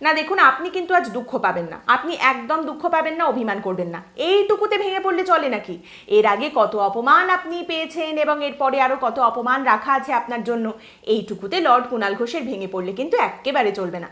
না, দেখুন, আপনি কিন্তু আজ দুঃখ পাবেন না। আপনি একদম দুঃখ পাবেন না, অভিমান করবেন না। এইটুকুতে ভেঙে পড়লে চলে নাকি? এর আগে কত অপমান আপনি পেয়েছেন এবং এরপরে আরও কত অপমান রাখা আছে আপনার জন্য, এইটুকুতে লর্ড কুণাল ঘোষের ভেঙে পড়লে কিন্তু একেবারে চলবে না।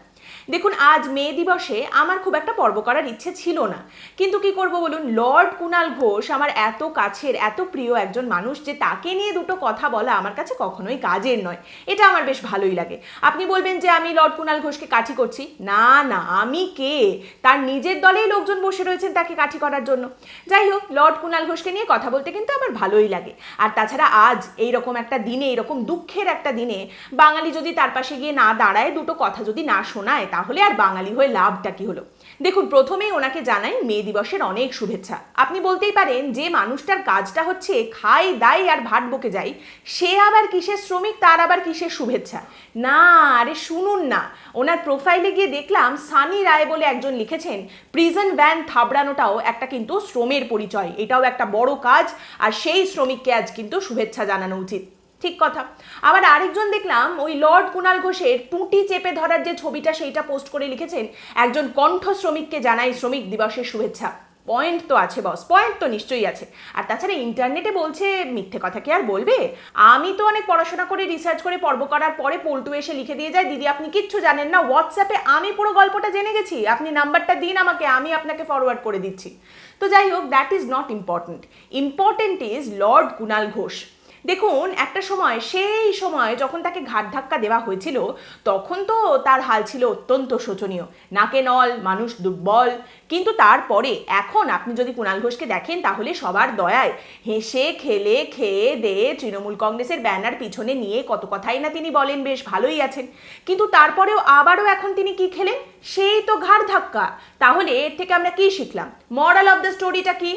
দেখুন, আজ মে দিবসে আমার খুব একটা পর্ব করার ইচ্ছে ছিল না। কিন্তু কি করব বলুন, লর্ড কুণাল ঘোষ আমার এত কাছের, এত প্রিয় একজন মানুষ যে তাকে নিয়ে দুটো কথা বলা আমার কাছে কখনোই কাজের নয়। এটা আমার বেশ ভালোই লাগে। আপনি বলবেন যে আমি লর্ড কুণাল ঘোষকে কাঠি করছি। না না, আমি কে? তার নিজের দলেই লোকজন বসে রয়েছেন তাকে কাঠি করার জন্য। যাই হোক, লর্ড কুণাল ঘোষকে নিয়ে কথা বলতে কিন্তু আমার ভালোই লাগে। আর তাছাড়া আজ এই রকম একটা দিনে এরকম দুঃখের একটা দিনে বাঙালি যদি তার পাশে গিয়ে না দাঁড়ায়, দুটো কথা যদি না শোনায় তাহলে আর বাঙালি হয়ে লাভটা কি হলো? দেখুন, প্রথমেই ওনাকে জানাই মে দিবসের অনেক শুভেচ্ছা। আপনি বলতেই পারেন যে মানুষটার কাজটা হচ্ছে খাই, দাই আর ভাট বকে যাই, সে আবার কিসের শ্রমিক, তার আবার কিসের শুভেচ্ছা? না, আরে শুনুন না। ওনার প্রোফাইলে গিয়ে দেখলাম সানি রায় বলে একজন লিখেছেন, প্রিজন ভ্যান থাবড়ানোটাও একটা কিন্তু শ্রমের পরিচয়, এটাও একটা বড় কাজ, আর সেই শ্রমিককে আজ কিন্তু শুভেচ্ছা জানানো উচিত। ঠিক কথা। আবার আরেকজন দেখলাম ওই লর্ড কুণাল ঘোষের টুটি চেপে ধরার যে ছবিটা সেইটা পোস্ট করে লিখেছেন একজন কণ্ঠ শ্রমিককে জানাই শ্রমিক দিবসের শুভেচ্ছা। পয়েন্ট তো আছে বস, পয়েন্ট তো নিশ্চয়ই আছে। আর তাছাড়া ইন্টারনেটে বলছে, মিথ্যে কথা কি আর বলবে? আমি তো অনেক পড়াশোনা করে রিসার্চ করে, পর্ব করার পরে পল্টু এসে লিখে দিয়ে যায়, দিদি, আপনি কিচ্ছু জানেন না হোয়াটসঅ্যাপে আমি পুরো গল্পটা জেনে গেছি, আপনি নাম্বারটা দিন আমাকে, আমি আপনাকে ফরওয়ার্ড করে দিচ্ছি। তো যাই হোক that is not important important is lord Kunal Ghosh. দেখুন, একটা সময়, সেই সময় যখন তাকে ঘাট ধাক্কা দেওয়া হয়েছিল, তখন তো তার হাল ছিল অত্যন্ত শোচনীয়। নাকে নল, মানুষ দুর্বল। কিন্তু তারপরে, এখন আপনি যদি কুণাল ঘোষকে দেখেন, তাহলে সবার দয়ায় হেসে, খেলে, খেয়ে দেয়ে তৃণমূল কংগ্রেসের ব্যানার পিছনে নিয়ে কত কথাই না তিনি বলেন, বেশ ভালোই আছেন। কিন্তু তারপরেও আবারও এখন তিনি কি খেলেন? সেই তো ঘাড় ধাক্কা। তাহলে এর থেকে আমরা কি শিখলাম? মরাল অফ দ্য স্টোরিটা কি?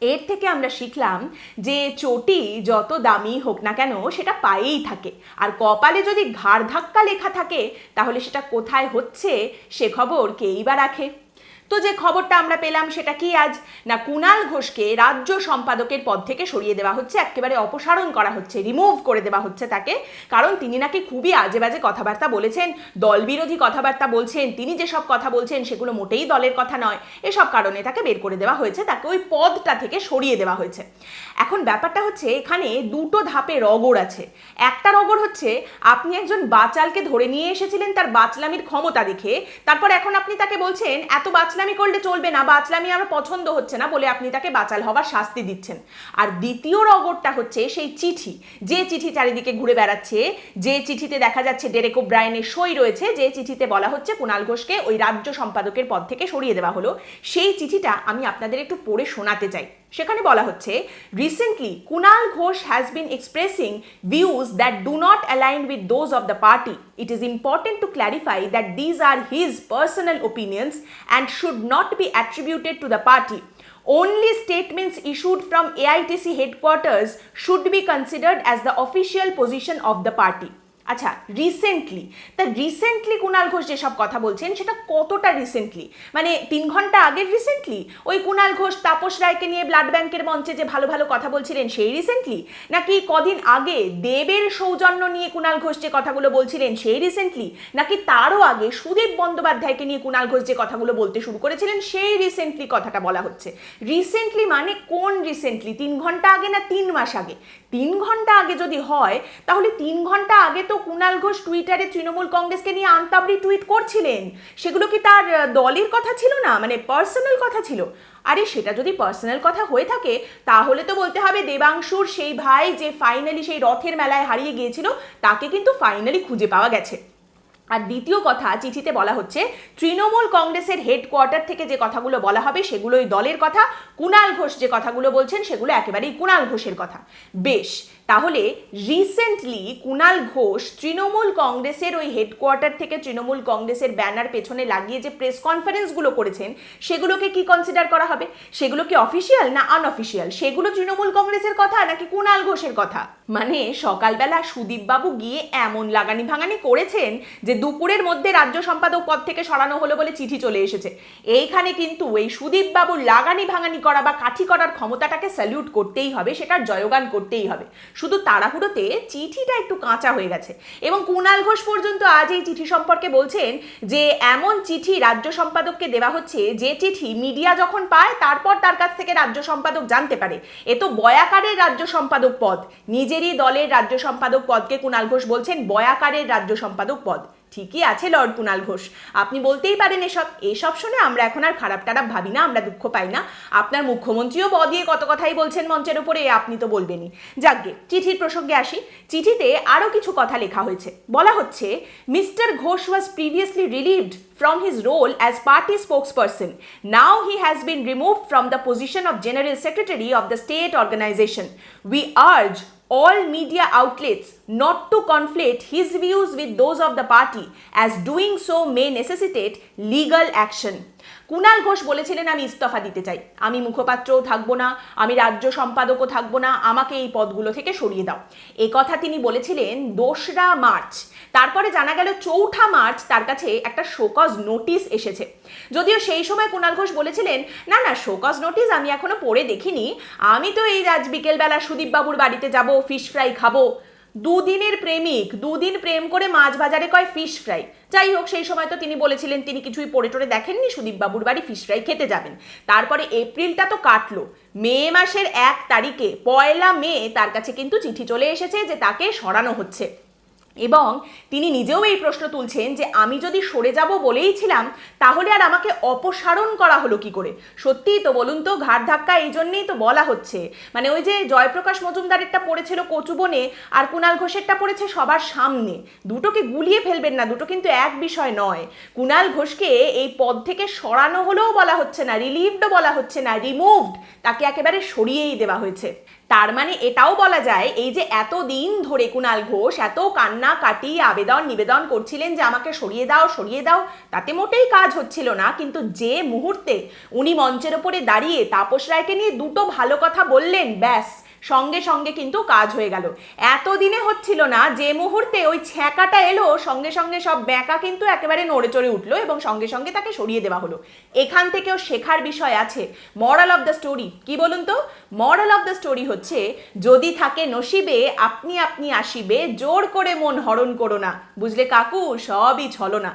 এর থেকে আমরা শিখলাম যে চটি যত দামি হোক না কেন সেটা পায়েই থাকে। আর কপালে যদি ঘাড় ধাক্কা লেখা থাকে, তাহলে সেটা কোথায় হচ্ছে সে খবর কেই বা রাখে? তো যে খবরটা আমরা পেলাম সেটা কি আজ? না কুণাল ঘোষকে রাজ্য সম্পাদকের পদ থেকে সরিয়ে দেওয়া হচ্ছে, একেবারে অপসারণ করা হচ্ছে রিমুভ করে দেওয়া হচ্ছে তাকে। কারণ তিনি নাকি খুবই আজে বাজে কথাবার্তা বলেছেন, দলবিরোধী কথাবার্তা বলছেন, তিনি যেসব কথা বলছেন সেগুলো মোটেই দলের কথা নয়। এসব কারণে তাকে বের করে দেওয়া হয়েছে, তাকে ওই পদটা থেকে সরিয়ে দেওয়া হয়েছে। এখন ব্যাপারটা হচ্ছে, এখানে দুটো ধাপে রগর আছে। একটা রগর হচ্ছে, আপনি একজন বাচালকে ধরে নিয়ে এসেছিলেন তার বাচলামির ক্ষমতা দেখে, তারপর এখন আপনি তাকে বলছেন, এত বাচলামি করলে চলবে না বাচলামি আমার পছন্দ হচ্ছে না বলে আপনি তাকে বাচাল হওয়ার শাস্তি দিচ্ছেন। আর দ্বিতীয় রগরটা হচ্ছে সেই চিঠি, যে চিঠি চারিদিকে ঘুরে বেড়াচ্ছে, যে চিঠিতে দেখা যাচ্ছে ডেরেকো ব্রায়নের সই রয়েছে, যে চিঠিতে বলা হচ্ছে কুণাল ঘোষকে ওই রাজ্য সম্পাদকের পদ থেকে সরিয়ে দেওয়া হলো, সেই চিঠিটা আমি আপনাদের একটু পড়ে শোনাতে চাই। সেখানে বলা হচ্ছে recently Kunal Ghosh has been expressing views that do not align with those of the party it is important to clarify that these are his personal opinions and should not be attributed to the party. Only statements issued from AITC headquarters should be considered as the official position of the party. আচ্ছা recently তা recently Kunal Ghosh যেসব কথা বলছেন, সেটা কতটা recently মানে তিন ঘণ্টা আগের রিসেন্টলি ওই কুণাল ঘোষ, তাপস রায়কে নিয়ে ব্লাড ব্যাংকের মঞ্চে যে ভালো ভালো কথা বলছিলেন, সেই রিসেন্টলি নাকি কদিন আগে দেবের সৌজন্য নিয়ে কুণাল ঘোষ যে কথাগুলো বলছিলেন, সেই রিসেন্টলি নাকি তারও আগে সুদীপ বন্দ্যোপাধ্যায়কে নিয়ে কুণাল ঘোষ যে কথাগুলো বলতে শুরু করেছিলেন, সেই রিসেন্টলি কথাটা বলা হচ্ছে? রিসেন্টলি মানে কোন রিসেন্টলি তিন ঘণ্টা আগে না তিন মাস আগে? তিন ঘণ্টা আগে যদি হয়, তাহলে তিন ঘণ্টা আগে তো কুণাল ঘোষ টুইটারে তৃণমূল কংগ্রেসকে নিয়ে আন্তাবড়ি টুইট করছিলেন। সেগুলো কি তার দলের কথা ছিল না? মানে পার্সোনাল কথা ছিল? আরে, সেটা যদি পার্সোনাল কথা হয়ে থাকে, তাহলে তো বলতে হবে দেবাংশুর সেই ভাই যে ফাইনালি সেই রথের মেলায় হারিয়ে গিয়েছিল, তাকে কিন্তু ফাইনালি খুঁজে পাওয়া গেছে। আর দ্বিতীয় কথা চিঠিতে বলা হচ্ছে, তৃণমূল কংগ্রেসের হেডকোয়ার্টার থেকে যে কথাগুলো বলা হবে সেগুলোই দলের কথা কুণাল ঘোষ যে কথাগুলো বলছেন সেগুলো একেবারেই কুণাল ঘোষের কথা। বেশ, তাহলে রিসেন্টলি কুণাল ঘোষ তৃণমূল কংগ্রেসের ওই হেডকোয়ার্টার থেকে তৃণমূল কংগ্রেসের ব্যানার পেছনে লাগিয়ে যে প্রেস কনফারেন্সগুলো করেছেন, সেগুলোকে কি কনসিডার করা হবে? সেগুলো কি অফিসিয়াল না আনঅফিসিয়াল সেগুলো তৃণমূল কংগ্রেসের কথা নাকি কুণাল ঘোষের কথা? মানে সকালবেলা সুদীপবাবু গিয়ে এমন লাগানি ভাঙানি করেছেন যে দুপুরের মধ্যে রাজ্য সম্পাদক পদ থেকে সরানো হলো বলে চিঠি চলে এসেছে। এইখানে কিন্তু এই সুদীপবাবুর লাগানি ভাঙানি করা বা কাঠি করার ক্ষমতাটাকে স্যালিউট করতেই হবে, সেটার জয়গান করতেই হবে। শুধু তাড়াহুড়োতে চিঠিটা একটু কাঁচা হয়ে গেছে। এবং কুণাল ঘোষ পর্যন্ত আজ এই চিঠি সম্পর্কে বলছেন যে, এমন চিঠি রাজ্য সম্পাদককে দেওয়া হচ্ছে, যে চিঠি মিডিয়া যখন পায়, তারপর তার কাছ থেকে রাজ্য সম্পাদক জানতে পারে। এ তো বয়াকারের রাজ্য সম্পাদক পদ। নিজেরই দলের রাজ্য সম্পাদক পদকে কুণাল ঘোষ বলছেন বয়াকারের রাজ্য সম্পাদক পদ। ঠিকই আছে লর্ড কুণাল ঘোষ। আপনি বলতেই পারেন এসব। এসব শুনে আমরা এখন আর খারাপ টারাপ ভাবি না, আমরা দুঃখ পাই না। আপনার মুখ্যমন্ত্রীও ব দিয়ে কত কথাই বলছেন মঞ্চের উপরে আপনি তো বলবেনই। যাকগে, চিঠির প্রসঙ্গে আসি। চিঠিতে আরও কিছু কথা লেখা হয়েছে। বলা হচ্ছে, mister Ghosh was previously relieved from from his role as party spokesperson. Now he has been removed from the position of General Secretary of the state organization. We urge all media outlets not to conflate his views with those of the party, as doing so may necessitate legal action. Kunal Ghosh বলেছিলেন, আমি ইস্তফা দিতে চাই। আমি মুখপাত্রও থাকব না, আমি রাজ্য সম্পাদকও থাকব না, আমাকে এই পদগুলো থেকে সরিয়ে দাও। এ কথা তিনি বলেছিলেন দোসরা মার্চ। তারপরে জানা গেল চৌঠা মার্চ তার কাছে একটা শোকজ নোটিশ এসেছে। যদিও সেই সময় কুণাল ঘোষ বলেছিলেন, না না, শোকজ নোটিশ আমি এখনও পড়ে দেখিনি। আমি তো এই রাজ বিকেলবেলা সুদীপবাবুর বাড়িতে যাব, ফিশ ফ্রাই খাব। দুদিনের প্রেমিক, দুদিন প্রেম করে মাছ বাজারে কয় ফিশ ফ্রাই যাই হোক, সেই সময় তো তিনি বলেছিলেন, তিনি কিছুই পড়ে টড়ে দেখেননি সুদীপ বাবুর বাড়ি ফিশ ফ্রাই খেতে যাবেন। তারপরে এপ্রিলটা তো কাটলো। মে মাসের এক তারিখে, পয়লা মে তার কাছে কিন্তু চিঠি চলে এসেছে যে তাকে সরানো হচ্ছে। এবং তিনি নিজেও এই প্রশ্ন তুলছেন যে আমি যদি সরে যাব বলেই ছিলাম, তাহলে আর আমাকে অপসারণ করা হলো কি করে? সত্যিই তো বলুন তো, ঘাট ধাক্কা এই জন্যেই তো বলা হচ্ছে। মানে ওই যে জয়প্রকাশ মজুমদারেরটা পড়েছিল কচুবনে আর কুণাল ঘোষেরটা পড়েছে সবার সামনে। দুটোকে গুলিয়ে ফেলবেন না, দুটো কিন্তু এক বিষয় নয়। কুণাল ঘোষকে এই পদ থেকে সরানো হলেও বলা হচ্ছে না রিলিভডও বলা হচ্ছে না রিমুভড তাকে একেবারে সরিয়েই দেওয়া হয়েছে। তার মানে এটাও বলা যায়, এই যে এত দিন ধরে কুণাল ঘোষ এত কান্না কাটি আবেদন নিবেদন করছিলেন যে আমাকে সরিয়ে দাও সরিয়ে দাও, তাতে মোটেই কাজ হচ্ছিল না। কিন্তু যে মুহূর্তে উনি মঞ্চের ওপরে দাঁড়িয়ে তাপস রায়কে নিয়ে দুটো ভালো কথা বললেন, ব্যাস। সঙ্গে সঙ্গে কিন্তু কাজ হয়ে গেল। এতদিনে হচ্ছিল না, যে মুহূর্তে ওই ছ্যাঁকাটা এলো, সঙ্গে সঙ্গে সব ব্যাঁকা কিন্তু একেবারে নড়ে চড়ে উঠল এবং সঙ্গে সঙ্গে তাকে সরিয়ে দেওয়া হলো। এখান থেকেও শেখার বিষয় আছে। মরাল অফ দ্য স্টোরি কি বলুন তো? মরাল অফ দ্য স্টোরি হচ্ছে, যদি থাকে নসিবে, আপনি আপনি আসিবে, জোর করে মন হরণ করো না। বুঝলে কাকু? সবই ছলো না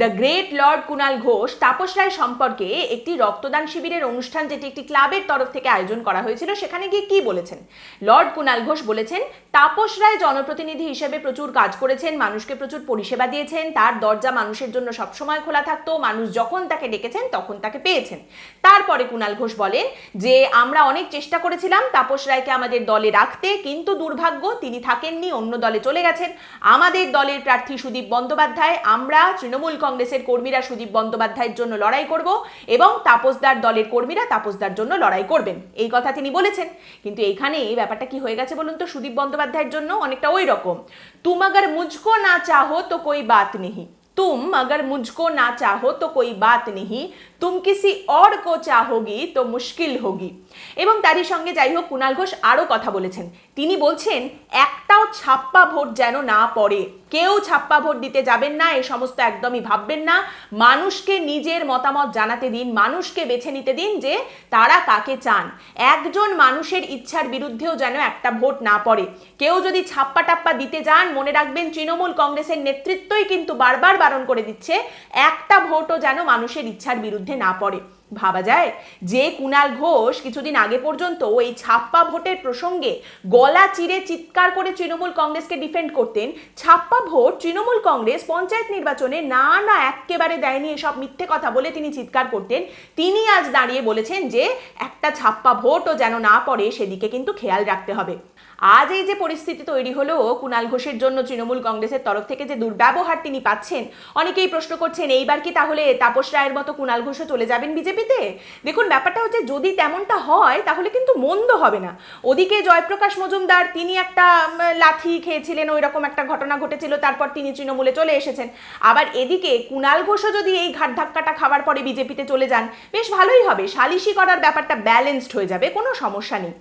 the great lord Kunal Ghosh Tapas Roy সম্পর্কে একটি রক্তদান শিবিরের অনুষ্ঠান যেটি একটি ক্লাবের তরফ থেকে আয়োজন করা হয়েছিল, সেখানে গিয়ে কি বলেছেন? লর্ড কুণাল ঘোষ বলেছেন, তাপস রায় জনপ্রতিনিধি হিসেবে প্রচুর কাজ করেছেন, মানুষকে প্রচুর পরিষেবা দিয়েছেন, তার দরজা মানুষের জন্য সবসময় খোলা থাকতো, মানুষ যখন তাকে ডেকেছেন তখন তাকে পেয়েছেন। তারপরে কুণাল ঘোষ বলেন যে, আমরা অনেক চেষ্টা করেছিলাম তাপস রায়কে আমাদের দলে রাখতে, কিন্তু দুর্ভাগ্য তিনি থাকেননি, অন্য দলে চলে গেছেন। আমাদের দলের প্রার্থী সুদীপ বন্দ্যোপাধ্যায়, আমরা তৃণমূল কংগ্রেসের কর্মীরা সুদীপ বন্দ্যোপাধ্যায়ের জন্য লড়াই করব এবং তাপসদার দলের কর্মীরা তাপসদার জন্য লড়াই করবেন। এই কথা তিনি বলেছেন। কিন্তু এইখানে এই ব্যাপারটা কি হয়ে গেছে বলুন তো? সুদীপ বন্দ্যোপাধ্যায়ের জন্য অনেকটা ওই রকম। তুম আগার মুঝকো না চাহো তো কই বাত নেহি। তুম আগার মুঝকো না চাহো তো কই বাত নেহি। তুম কিসি অর কো চাহোগি তো মুশকিল হোগি এবং তারই সঙ্গে যাই হোক কুণাল ঘোষ আরও কথা বলেছেন। তিনি বলছেন, একটাও ছাপ্পা ভোট যেন না পড়ে। কেউ ছাপ্পা ভোট দিতে যাবেন না এই সমস্ত একদমই ভাববেন না। মানুষকে নিজের মতামত জানাতে দিন, মানুষকে বেছে নিতে দিন যে তারা কাকে চান। একজন মানুষের ইচ্ছার বিরুদ্ধেও যেন একটা ভোট না পড়ে। কেউ যদি ছাপ্পা টাপ্পা দিতে যান, মনে রাখবেন তৃণমূল কংগ্রেসের নেতৃত্বই কিন্তু বারবার বারণ করে দিচ্ছে, একটা ভোটও যেন মানুষের ইচ্ছার বিরুদ্ধে না পড়ে। ভাবা যায় যে কুণাল ঘোষ কিছুদিন আগে পর্যন্ত এই ছাপ্পা ভোটের প্রসঙ্গে গলা চিরে চিৎকার করে তৃণমূল কংগ্রেসকে ডিফেন্ড করতেন। ছাপ্পা ভোট তৃণমূল কংগ্রেস পঞ্চায়েত নির্বাচনে না না একেবারে দেয়নি এসব মিথ্যে কথা বলে তিনি চিৎকার করতেন। তিনি আজ দাঁড়িয়ে বলেছেন যে একটা ছাপ্পা ভোটও যেন না পড়ে সেদিকে কিন্তু খেয়াল রাখতে হবে। আজ এই যে পরিস্থিতি তৈরি হলো কুণাল ঘোষের জন্য তৃণমূল কংগ্রেসের তরফ থেকে যে দুর্ব্যবহার তিনি পাচ্ছেন, অনেকেই প্রশ্ন করছেন, এইবার কি তাহলে তাপস রায়ের মতো কুণাল ঘোষও চলে যাবেন বিজেপিতে? দেখুন, ব্যাপারটা হচ্ছে যদি তেমনটা হয়, তাহলে কিন্তু মন্দ হবে না। ওদিকে জয়প্রকাশ মজুমদার, তিনি একটা লাথি খেয়েছিলেন ওই রকম একটা ঘটনা ঘটেছিল, তারপর তিনি তৃণমূলে চলে এসেছেন। আবার এদিকে কুণাল ঘোষও যদি এই ঘাট ধাক্কাটা খাওয়ার পরে বিজেপিতে চলে যান, বেশ ভালোই হবে। সালিশি করার ব্যাপারটা ব্যালেন্সড হয়ে যাবে, কোনো সমস্যা নেই।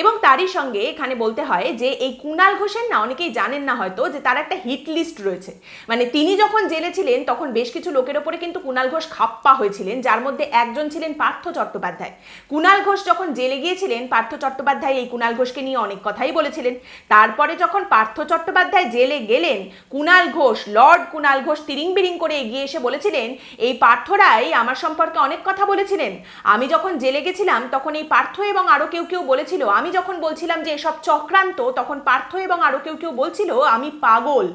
এবং তারই সঙ্গে এখানে বলতে হয় যে এই কুণাল ঘোষের না, অনেকেই জানেন না হয়তো, যে তার একটা হিট লিস্ট রয়েছে। মানে তিনি যখন জেলে ছিলেন, তখন বেশ কিছু লোকের ওপরে কিন্তু কুণাল ঘোষ খাপ্পা হয়েছিলেন, যার মধ্যে একজন ছিলেন পার্থ চট্টোপাধ্যায়। কুণাল ঘোষ যখন জেলে গিয়েছিলেন, পার্থ চট্টোপাধ্যায় এই কুণাল ঘোষকে নিয়ে অনেক কথাই বলেছিলেন। তারপরে যখন পার্থ চট্টোপাধ্যায় জেলে গেলেন কুণাল ঘোষ, লর্ড কুণাল ঘোষ তিরিং বিরিং করে এগিয়ে এসে বলেছিলেন, এই পার্থরাই আমার সম্পর্কে অনেক কথা বলেছিলেন। আমি যখন জেলে গেছিলাম, তখন এই পার্থ এবং আরও কেউ কেউ বলেছিল, আমি যখন বলছিলাম যে এসব চক্রান্ত তখন পার্থ এবং আরও কেউ কেউ বলছিল, আমি পাগল।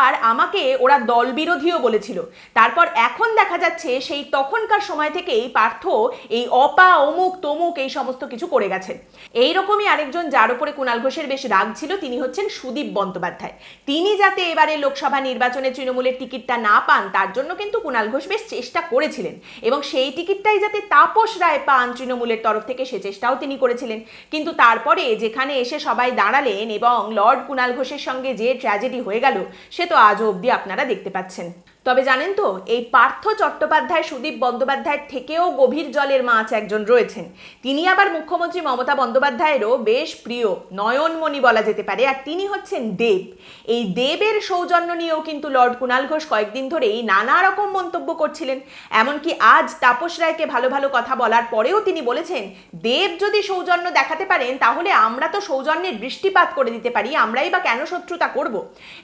আর আমাকে ওরা দলবিরোধীও বলেছিল। তারপর এখন দেখা যাচ্ছে, সেই তখনকার সময় থেকেই পার্থ এই অপা, অমুক, তমুক এই সমস্ত কিছু করে গেছেন এইরকমই আরেকজন যার উপরে কুণাল ঘোষের বেশ রাগ ছিল, তিনি হচ্ছেন সুদীপ বন্দ্যোপাধ্যায়। তিনি যাতে এবারে লোকসভা নির্বাচনে তৃণমূলের টিকিটটা না পান, তার জন্য কিন্তু কুণাল ঘোষ বেশ চেষ্টা করেছিলেন। এবং সেই টিকিটটাই যাতে তাপস রায় পান তৃণমূলের তরফ থেকে, সে চেষ্টাও তিনি করেছিলেন। কিন্তু তারপরে যেখানে এসে সবাই দাঁড়ালেন এবং লর্ড কুণাল ঘোষের সঙ্গে যে ট্র্যাজেডি হয়ে গেল, সে তো আজও অবধি আপনারা দেখতে পাচ্ছেন। তবে জানেন তো, এই পার্থ চট্টোপাধ্যায়, সুদীপ বন্দ্যোপাধ্যায়ের থেকেও গভীর জলের মাছ একজন রয়েছেন। তিনি আবার মুখ্যমন্ত্রী মমতা বন্দ্যোপাধ্যায়েরও বেশ প্রিয় নয়নমণি বলা যেতে পারে, আর তিনি হচ্ছেন দেব। এই দেবের সৌজন্য নিয়েও কিন্তু লর্ড কুণাল ঘোষ কয়েকদিন ধরেই নানা রকম মন্তব্য করছিলেন। এমনকি আজ তাপস রায়কে ভালো ভালো কথা বলার পরেও তিনি বলেছেন, দেব যদি সৌজন্য দেখাতে পারেন, তাহলে আমরা তো সৌজন্যের দৃষ্টিপাত করে দিতে পারি, আমরাই বা কেন শত্রুতা করব?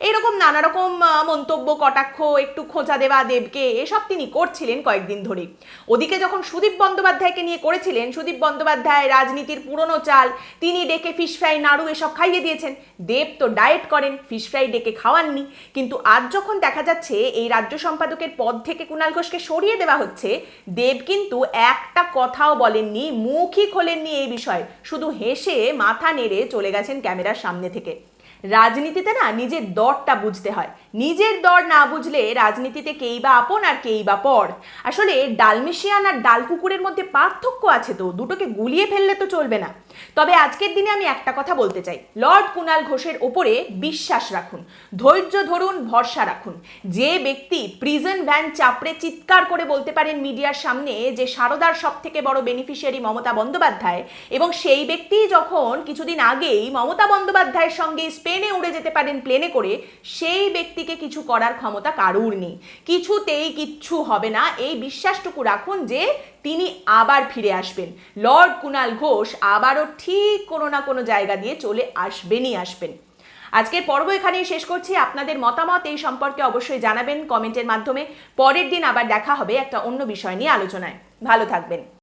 এইরকম নানা রকম মন্তব্য, কটাক্ষ, একটু খোঁচা দেওয়া দেবকে, এসব তিনি করছিলেন কয়েকদিন ধরে। ওদিকে যখন সুদীপ বন্দ্যোপাধ্যায়কে নিয়ে করেছিলেন, সুদীপ বন্দ্যোপাধ্যায় রাজনীতির পুরনো চাল, তিনি ডেকে ফিশ ফ্রাই, নাড়ু এসব খাইয়ে দিয়েছেন। দেব তো ডায়েট করেন, ফিশ ফ্রাই ডেকে খাওয়াননি। কিন্তু আজ যখন দেখা যাচ্ছে, এই রাজ্য সম্পাদকের পদ থেকে কুণাল ঘোষকে সরিয়ে দেওয়া হচ্ছে, দেব কিন্তু একটা কথাও বলেননি, মুখই খোলেননি এই বিষয়ে। শুধু হেসে মাথা নেড়ে চলে গেছেন ক্যামেরার সামনে থেকে। রাজনীতিতে না নিজের দরটা বুঝতে হয়। নিজের দর না বুঝলে রাজনীতিতে কেই বা আপন আর কেই বা পর। আসলে ডালমেশিয়ান আর ডাল কুকুরের মধ্যে পার্থক্য আছে তো, দুটোকে গুলিয়ে ফেললে তো চলবে না। তবে আজকের দিনে আমি একটা কথা বলতে চাই। লর্ড কুণাল ঘোষের ওপরে বিশ্বাস রাখুন, ধৈর্য ধরুন, ভরসা রাখুন। যে ব্যক্তি প্রিজন ভ্যান চাপড়ে চিৎকার করে বলতে পারেন মিডিয়ার সামনে যে সারদার সব থেকে বড় বেনিফিশিয়ারি মমতা বন্দ্যোপাধ্যায়, এবং সেই ব্যক্তি যখন কিছুদিন আগেই মমতা বন্দ্যোপাধ্যায়ের সঙ্গে স্পেনে উড়ে যেতে পারেন প্লেনে করে, সেই ব্যক্তিকে কিছু করার ক্ষমতা কারুর নেই। কিছুতেই কিচ্ছু হবে না। এই বিশ্বাসটুকু রাখুন যে, তিনি আবার ফিরে আসবেন। লর্ড কুণাল ঘোষ আবারও ঠিক কোনো না কোনো জায়গা দিয়ে চলে আসবেনই আসবেন। আজকের পর্ব এখানেই শেষ করছি। আপনাদের মতামত এই সম্পর্কে অবশ্যই জানাবেন কমেন্টের মাধ্যমে। পরের দিন আবার দেখা হবে একটা অন্য বিষয় নিয়ে আলোচনায়। ভালো থাকবেন।